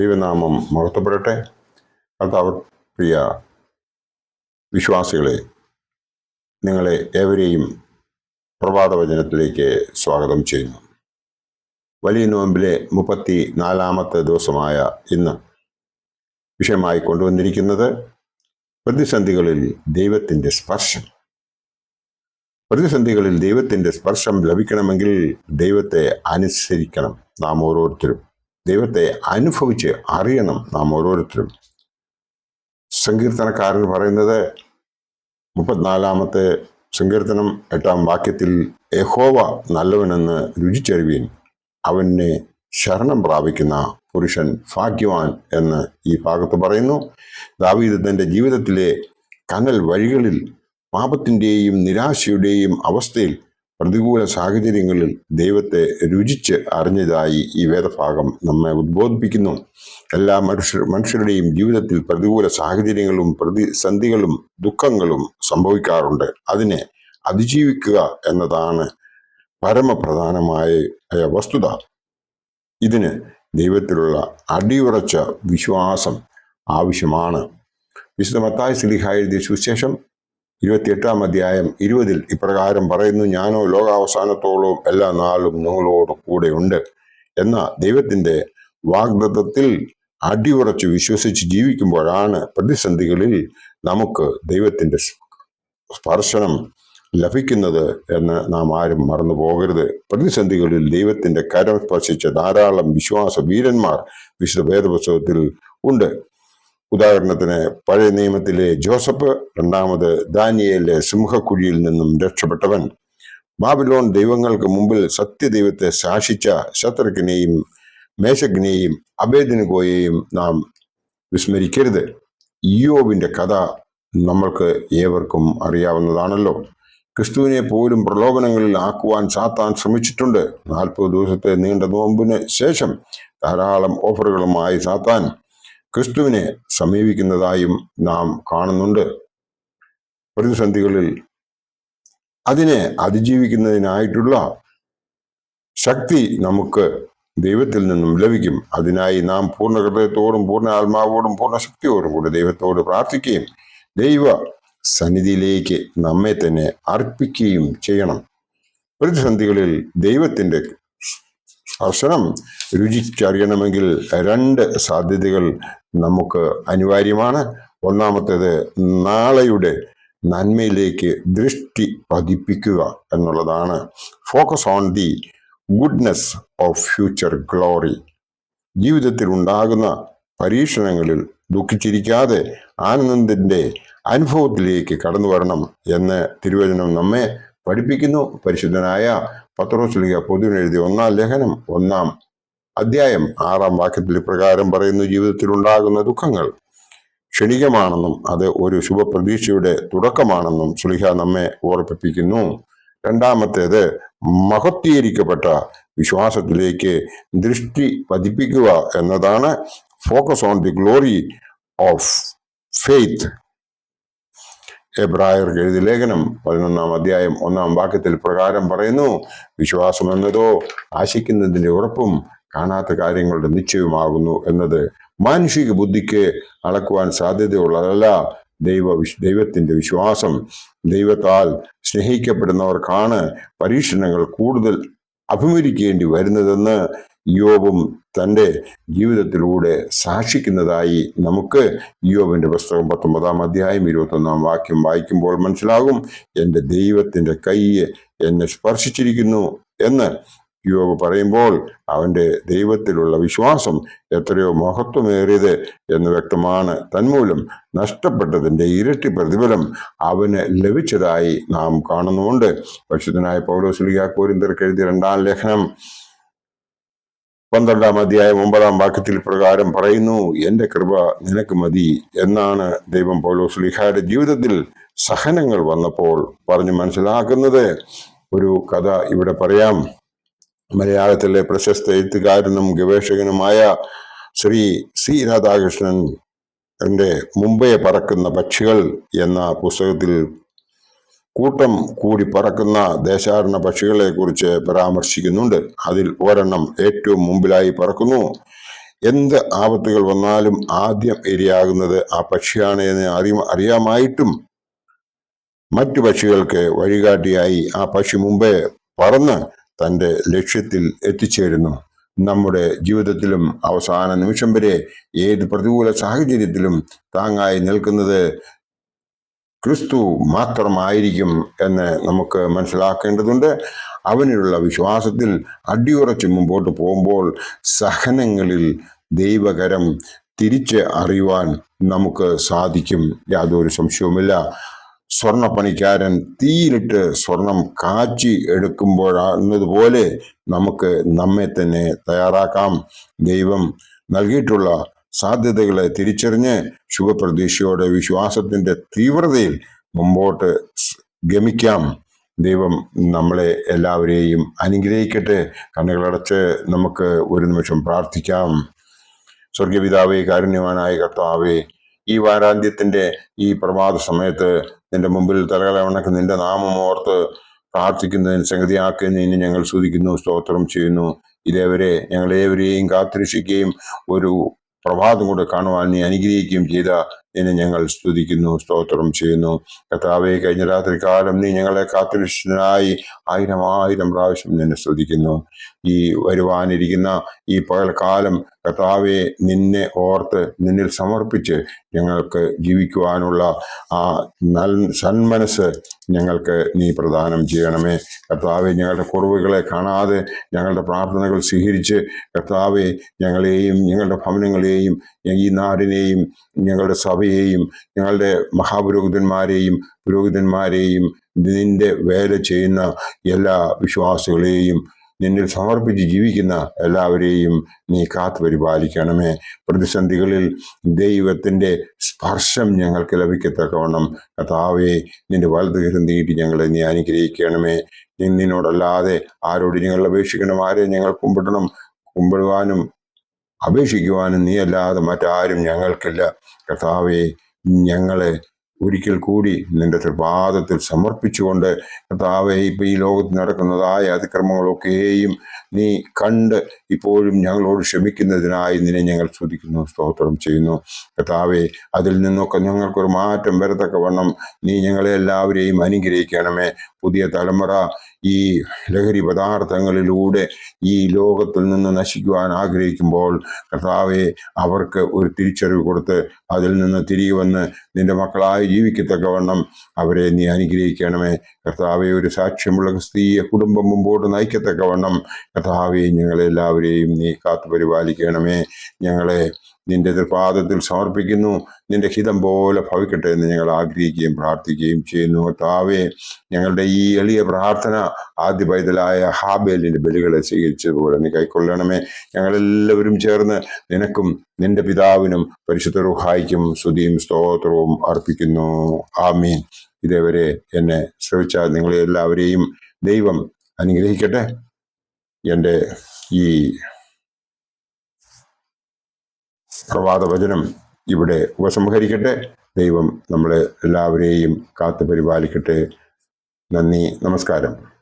ദൈവനാമം മഹത്വപ്പെടട്ടെ. കർത്താവ് പ്രിയ വിശ്വാസികളെ നിങ്ങളെ ഏവരെയും പ്രഭാതവചനത്തിലേക്ക് സ്വാഗതം ചെയ്യുന്നു. വലിയ നോമ്പിലെ മുപ്പത്തി നാലാമത്തെ ദിവസമായ ഇന്ന് വിഷയമായി കൊണ്ടുവന്നിരിക്കുന്നത് പ്രതിസന്ധികളിൽ ദൈവത്തിന്റെ സ്പർശം. പ്രതിസന്ധികളിൽ ദൈവത്തിന്റെ സ്പർശം ലഭിക്കണമെങ്കിൽ ദൈവത്തെ അനുസരിക്കണം. നാം ഓരോരുത്തരും ദൈവത്തെ അനുഭവിച്ച് അറിയണം നാം ഓരോരുത്തരും. സങ്കീർത്തനക്കാരൻ പറയുന്നത് മുപ്പത്തിനാലാമത്തെ സങ്കീർത്തനം എട്ടാം വാക്യത്തിൽ യഹോവ നല്ലവനെന്ന് രുചിച്ചറിവീൻ അവനെ ശരണം പ്രാപിക്കുന്ന പുരുഷൻ ഭാഗ്യവാൻ എന്ന് ഈ ഭാഗത്ത് പറയുന്നു. ദാവീദ് തന്റെ ജീവിതത്തിലെ കനൽ വഴികളിൽ പാപത്തിന്റെയും നിരാശയുടെയും അവസ്ഥയിൽ പ്രതികൂല സാഹചര്യങ്ങളിൽ ദൈവത്തെ രുചിച്ച് അറിഞ്ഞതായി ഈ വേദഭാഗം നമ്മെ ഉദ്ബോധിപ്പിക്കുന്നു. എല്ലാ മനുഷ്യ മനുഷ്യരുടെയും ജീവിതത്തിൽ പ്രതികൂല സാഹചര്യങ്ങളും പ്രതിസന്ധികളും ദുഃഖങ്ങളും സംഭവിക്കാറുണ്ട്. അതിനെ അതിജീവിക്കുക എന്നതാണ് പരമപ്രധാനമായ വസ്തുത. ഇതിന് ദൈവത്തിലുള്ള അടിയുറച്ച വിശ്വാസം ആവശ്യമാണ്. വിശുദ്ധ മത്തായ സ്ലിഹ എഴുതിയ സുവിശേഷം ഇരുപത്തിയെട്ടാം അധ്യായം ഇരുപതിൽ ഇപ്രകാരം പറയുന്നു ഞാനോ ലോകാവസാനത്തോളം എല്ലാ നാളും നിങ്ങളോട് കൂടെയുണ്ട്. എന്ന ദൈവത്തിന്റെ വാഗ്ദത്തത്തിൽ അടിയുറച്ച് വിശ്വസിച്ച് ജീവിക്കുമ്പോഴാണ് പ്രതിസന്ധികളിൽ നമുക്ക് ദൈവത്തിന്റെ സ്പർശനം ലഭിക്കുന്നത് എന്ന് നാം ആരും മറന്നു പോകരുത്. പ്രതിസന്ധികളിൽ ദൈവത്തിന്റെ കരം സ്പർശിച്ച ധാരാളം വിശ്വാസ വീരന്മാർ വിശുദ്ധ വേദപുസ്തകത്തിൽ ഉണ്ട്. ഉദാഹരണത്തിന് പഴയ നിയമത്തിലെ ജോസഫ് രണ്ടാമത് ദാനിയയിലെ സിംഹക്കുഴിയിൽ നിന്നും രക്ഷപ്പെട്ടവൻ. ബാബിലോൺ ദൈവങ്ങൾക്ക് മുമ്പിൽ സത്യദൈവത്തെ ശാസിച്ച ശത്രുഘ്നെയും മേശഗ്നെയും അഭേദിനുഗോയെയും നാം വിസ്മരിക്കരുത്. യോബിന്റെ കഥ നമ്മൾക്ക് ഏവർക്കും അറിയാവുന്നതാണല്ലോ. ക്രിസ്തുവിനെ പോലും പ്രലോഭനങ്ങളിൽ ആക്കുവാൻ സാത്താൻ ശ്രമിച്ചിട്ടുണ്ട്. നാൽപ്പത് ദിവസത്തെ നീണ്ട നോമ്പിന് ശേഷം ധാരാളം ഓഫറുകളുമായി സാത്താൻ ക്രിസ്തുവിനെ സമീപിക്കുന്നതായും നാം കാണുന്നുണ്ട്. പ്രതിസന്ധികളിൽ അതിനെ അതിജീവിക്കുന്നതിനായിട്ടുള്ള ശക്തി നമുക്ക് ദൈവത്തിൽ നിന്നും ലഭിക്കും. അതിനായി നാം പൂർണ ഹൃദയത്തോടും പൂർണ ആത്മാവോടും പൂർണ ശക്തിയോടും കൂടി ദൈവത്തോട് പ്രാർത്ഥിക്കുകയും ദൈവ സന്നിധിയിലേക്ക് നമ്മെ തന്നെ അർപ്പിക്കുകയും ചെയ്യണം. പ്രതിസന്ധികളിൽ ദൈവത്തിന്റെ സ്പർശനം രുചിച്ചറിയണമെങ്കിൽ രണ്ട് സാധ്യതകൾ നമുക്ക് അനിവാര്യമാണ്. ഒന്നാമത്തേത് നാളെയുടെ നന്മയിലേക്ക് ദൃഷ്ടി പതിപ്പിക്കുക എന്നുള്ളതാണ്. Focus on the goodness of future glory ജീവിതത്തിൽ ഉണ്ടാകുന്ന പരീക്ഷണങ്ങളിൽ ദുഃഖിച്ചിരിക്കാതെ ആനന്ദത്തിന്റെ അനുഭവത്തിലേക്ക് കടന്നു വരണം എന്ന് തിരുവചനം നമ്മെ പഠിപ്പിക്കുന്നു. പരിശുദ്ധനായ പത്രോസ്ലിക പൊതുവിനെഴുതിയ ഒന്നാം ലേഖനം ഒന്നാം അധ്യായം ആറാം വാക്യത്തിൽ പ്രകാരം പറയുന്നു ജീവിതത്തിൽ ഉണ്ടാകുന്ന ദുഃഖങ്ങൾ ക്ഷണികമാണെന്നും അത് ഒരു ശുഭപ്രതീക്ഷയുടെ തുടക്കമാണെന്നും സുലിഹ നമ്മെ ഓർപ്പിപ്പിക്കുന്നു. രണ്ടാമത്തേത് മഹത്വീകരിക്കപ്പെട്ട വിശ്വാസത്തിലേക്ക് ദൃഷ്ടി പതിപ്പിക്കുക എന്നതാണ് focus on the glory of faith എബ്രായർക്ക് എഴുതി ലേഖനം പതിനൊന്നാം അധ്യായം ഒന്നാം വാക്യത്തിൽ പ്രകാരം പറയുന്നു വിശ്വാസം എന്നതോ ആശിക്കുന്നതിന്റെ ഉറപ്പും കാണാത്ത കാര്യങ്ങളുടെ നിശ്ചയമാകുന്നു എന്നത് മാനുഷിക ബുദ്ധിക്ക് അളക്കുവാൻ സാധ്യതയുള്ളതല്ല. ദൈവ വിശ് ദൈവത്തിന്റെ വിശ്വാസം ദൈവത്താൽ സ്നേഹിക്കപ്പെടുന്നവർക്കാണ് പരീക്ഷണങ്ങൾ കൂടുതൽ അഭിമുഖിക്കേണ്ടി വരുന്നതെന്ന് യോബും തന്റെ ജീവിതത്തിലൂടെ സാക്ഷിക്കുന്നതായി നമുക്ക് യോബിന്റെ പുസ്തകം പത്തൊമ്പതാം അധ്യായം ഇരുപത്തൊന്നാം വാക്യം വായിക്കുമ്പോൾ മനസ്സിലാകും എന്റെ ദൈവത്തിന്റെ കൈ എന്നെ സ്പർശിച്ചിരിക്കുന്നു എന്ന് യോബ് പറയുമ്പോൾ അവന്റെ ദൈവത്തിലുള്ള വിശ്വാസം എത്രയോ മഹത്വമേറിയത് എന്ന് വ്യക്തമാണ്. തന്മൂലം നഷ്ടപ്പെട്ടതിന്റെ ഇരട്ടി പ്രതിഫലം അവന് ലഭിച്ചതായി നാം കാണുന്നുമുണ്ട്. പരിശുദ്ധനായ പൗലോസ്ലിയ കോരിന്തർക്ക് രണ്ടാം ലേഖനം പന്ത്രണ്ടാം അധ്യായം ഒമ്പതാം വാക്യത്തിൽ പ്രകാരം പറയുന്നു എന്റെ കൃപ നിനക്ക് മതി എന്നാണ് ദൈവം പൗലോസ് ലിഹായുടെ ജീവിതത്തിൽ സഹനങ്ങൾ വന്നപ്പോൾ പറഞ്ഞു മനസ്സിലാക്കുന്നത്. ഒരു കഥ ഇവിടെ പറയാം. മലയാളത്തിലെ പ്രശസ്ത എഴുത്തുകാരനും ഗവേഷകനുമായ ശ്രീ സി രാധാകൃഷ്ണൻ എന്റെ മുംബൈ പറക്കുന്ന പക്ഷികൾ എന്ന പുസ്തകത്തിൽ കൂട്ടം കൂടി പറക്കുന്ന ദേശാടന പക്ഷികളെ കുറിച്ച് പരാമർശിക്കുന്നുണ്ട്. അതിൽ ഒരെണ്ണം ഏറ്റവും മുമ്പിലായി പറക്കുന്നു എന്ത് ആപത്തുകൾ വന്നാലും ആദ്യം ഇരയാകുന്നത് ആ പക്ഷിയാണ് എന്ന് അറിയ അറിയാമായിട്ടും മറ്റു പക്ഷികൾക്ക് വഴികാട്ടിയായി ആ പക്ഷി മുമ്പേ പറന്ന് തന്റെ ലക്ഷ്യത്തിൽ എത്തിച്ചേരുന്നു. നമ്മുടെ ജീവിതത്തിലും അവസാന നിമിഷം വരെ ഏത് പ്രതികൂല സാഹചര്യത്തിലും താങ്ങായി നിൽക്കുന്നത് ക്രിസ്തു മാത്രമായിരിക്കും എന്ന് നമുക്ക് മനസ്സിലാക്കേണ്ടതുണ്ട്. അവനിലുള്ള വിശ്വാസത്തിൽ അടിയുറച്ച് മുമ്പോട്ട് പോകുമ്പോൾ സഹനങ്ങളിൽ ദൈവകരം തിരിച്ച് അറിയുവാൻ നമുക്ക് സാധിക്കും. യാതൊരു സംശയവുമില്ല. സ്വർണപ്പണിക്കാരൻ തീയിലിട്ട് സ്വർണം കാച്ചി എടുക്കുമ്പോഴാകുന്നതുപോലെ നമുക്ക് നമ്മെ തന്നെ തയ്യാറാക്കാം. ദൈവം നൽകിയിട്ടുള്ള സാധ്യതകളെ തിരിച്ചറിഞ്ഞ് ശുഭപ്രതീക്ഷയോടെ വിശ്വാസത്തിന്റെ തീവ്രതയിൽ മുമ്പോട്ട് ഗമിക്കാം. ദൈവം നമ്മളെ എല്ലാവരെയും അനുഗ്രഹിക്കട്ടെ. കണ്ണുകളടച്ച് നമുക്ക് ഒരു നിമിഷം പ്രാർത്ഥിക്കാം. സ്വർഗപിതാവേ കാരുണ്യവാനായ കർത്താവേ ഈ വാരാന്ത്യത്തിന്റെ ഈ പ്രഭാത സമയത്ത് നിന്റെ മുമ്പിൽ തലകളവണക്ക് നിന്റെ നാമം ഓർത്ത് പ്രാർത്ഥിക്കുന്നതിന് സംഗതിയാക്കുന്നതിന് ഞങ്ങൾ സ്തുതിക്കുന്നു സ്തോത്രം ചെയ്യുന്നു. ഇതേവരെ ഞങ്ങൾ ഏവരെയും കാത്തിരക്ഷിക്കുകയും ഒരു പ്രഭാതം കൂടെ കാണുവാൻ നീ അനുഗ്രഹിക്കുകയും ചെയ്ത നിന്നെ ഞങ്ങൾ സ്തുതിക്കുന്നു സ്തോത്രം ചെയ്യുന്നു. കർത്താവെ കഴിഞ്ഞ രാത്രി കാലം നീ ഞങ്ങളെ കാത്തിരക്ഷിച്ചതിനായി ആയിരം ആയിരം പ്രാവശ്യം നിന്നെ സ്തുതിക്കുന്നു. ഈ വരുവാനിരിക്കുന്ന ഈ പകൽക്കാലം കർത്താവെ നിന്നെ ഓർത്ത് നിന്നിൽ സമർപ്പിച്ച് ഞങ്ങൾക്ക് ജീവിക്കുവാനുള്ള ആ നൽ സന്മനസ് ഞങ്ങൾക്ക് നീ പ്രദാനം ചെയ്യണമേ. കർത്താവെ ഞങ്ങളുടെ കുറവുകളെ കാണാതെ ഞങ്ങളുടെ പ്രാർത്ഥനകൾ സ്വീകരിച്ച് കർത്താവെ ഞങ്ങളെയും ഞങ്ങളുടെ ഭവനങ്ങളെയും ഈ നാടിനെയും ഞങ്ങളുടെ സഭയെയും ഞങ്ങളുടെ മഹാപുരോഹിതന്മാരെയും പുരോഹിതന്മാരെയും നിന്റെ വേല ചെയ്യുന്ന എല്ലാ വിശ്വാസികളെയും നിന്നിൽ സമർപ്പിച്ച് ജീവിക്കുന്ന എല്ലാവരെയും നീ കാത്തു പരിപാലിക്കണമേ. പ്രതിസന്ധികളിൽ ദൈവത്തിന്റെ സ്പർശം ഞങ്ങൾക്ക് ലഭിക്കത്തക്കവണ്ണം കഥാവെ നിന്റെ വലതുകരം നീട്ടി ഞങ്ങളെ നീ അനുഗ്രഹിക്കണമേ. നിന്നോടല്ലാതെ ആരോട് ഞങ്ങൾ അപേക്ഷിക്കണം ആരെ ഞങ്ങൾ കുമ്പിടണം കുമ്പിടുവാനും അപേക്ഷിക്കുവാനും നീ അല്ലാതെ മറ്റാരും ഞങ്ങൾക്കില്ല. കർത്താവെ ഞങ്ങളെ ഒരിക്കൽ കൂടി നിന്റെ തൃപാദത്തിൽ സമർപ്പിച്ചുകൊണ്ട് കർത്താവെ ഇപ്പം ഈ ലോകത്ത് നടക്കുന്നതായ അതിക്രമങ്ങളൊക്കെയും നീ കണ്ട് ഇപ്പോഴും ഞങ്ങളോട് ക്ഷമിക്കുന്നതിനായി നിന്നെ ഞങ്ങൾ സ്തുതിക്കുന്നു സ്തോത്രം ചെയ്യുന്നു. കർത്താവെ അതിൽ നിന്നൊക്കെ ഞങ്ങൾക്കൊരു മാറ്റം വരത്തക്കവണ്ണം നീ ഞങ്ങളെ എല്ലാവരെയും അനുഗ്രഹിക്കണമേ. പുതിയ തലമുറ ഈ ലഹരി പദാർത്ഥങ്ങളിലൂടെ ഈ ലോകത്തിൽ നിന്ന് നശിക്കുവാൻ ആഗ്രഹിക്കുമ്പോൾ കർത്താവെ അവർക്ക് ഒരു തിരിച്ചറിവ് കൊടുത്ത് അതിൽ നിന്ന് തിരികെ വന്ന് നിന്റെ മക്കളായി ജീവിക്കത്തക്കവണ്ണം അവരെ നീ അനുഗ്രഹിക്കണമേ. കർത്താവെ ഒരു സാക്ഷ്യമുള്ള ക്രിസ്തീയ കുടുംബം മുമ്പോട്ട് നയിക്കത്തക്കവണ്ണം കർത്താവെ ഞങ്ങളെല്ലാവരെയും നീ കാത്തു പരിപാലിക്കണമേ ഞങ്ങളെ നിന്റെ തൃപാദത്തിൽ സമർപ്പിക്കുന്നു. നിന്റെ ഹിതം പോലെ ഭവിക്കട്ടെ എന്ന് ഞങ്ങൾ ആഗ്രഹിക്കുകയും പ്രാർത്ഥിക്കുകയും ചെയ്യുന്നു. താവേ ഞങ്ങളുടെ ഈ എളിയ പ്രാർത്ഥന ആദ്യ പൈതലായ ഹാബേലിന്റെ ബലികളെ സ്വീകരിച്ചതുപോലെ നീ കൈക്കൊള്ളണമേ. ഞങ്ങളെല്ലാവരും ചേർന്ന് നിനക്കും നിന്റെ പിതാവിനും പരിശുദ്ധ റുഹായിക്കും സ്തുതിയും സ്തോത്രവും അർപ്പിക്കുന്നു. ആമീൻ. ഇതേവരെ എന്നെ ശ്രമിച്ച നിങ്ങളെ എല്ലാവരെയും ദൈവം അനുഗ്രഹിക്കട്ടെ. എന്റെ ഈ പ്രഭാത വചനം ഇവിടെ ഉപസംഹരിക്കട്ടെ. ദൈവം നമ്മളെ എല്ലാവരെയും കാത്തു പരിപാലിക്കട്ടെ നന്ദി നമസ്കാരം.